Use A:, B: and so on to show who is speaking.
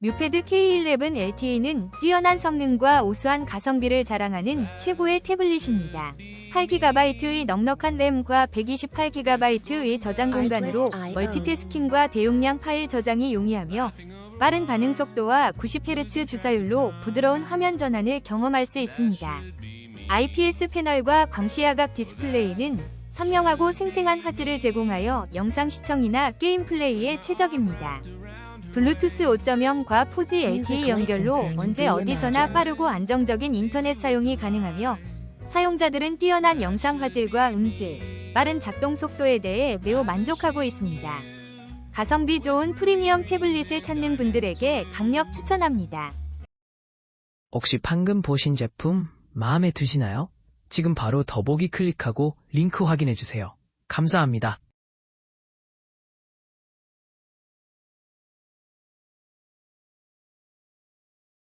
A: 뮤패드 K11 LTE는 뛰어난 성능과 우수한 가성비를 자랑하는 최고의 태블릿입니다. 8GB의 넉넉한 램과 128GB의 저장 공간으로 멀티태스킹과 대용량 파일 저장이 용이하며 빠른 반응 속도와 90Hz 주사율로 부드러운 화면 전환을 경험할 수 있습니다. IPS 패널과 광시야각 디스플레이는 선명하고 생생한 화질을 제공하여 영상 시청이나 게임 플레이에 최적입니다. 블루투스 5.0과 4G LTE 연결로 언제 어디서나 빠르고 안정적인 인터넷 사용이 가능하며 사용자들은 뛰어난 영상 화질과 음질, 빠른 작동 속도에 대해 매우 만족하고 있습니다. 가성비 좋은 프리미엄 태블릿을 찾는 분들에게 강력 추천합니다.
B: 혹시 방금 보신 제품 마음에 드시나요? 지금 바로 더보기 클릭하고 링크 확인해 주세요. 감사합니다.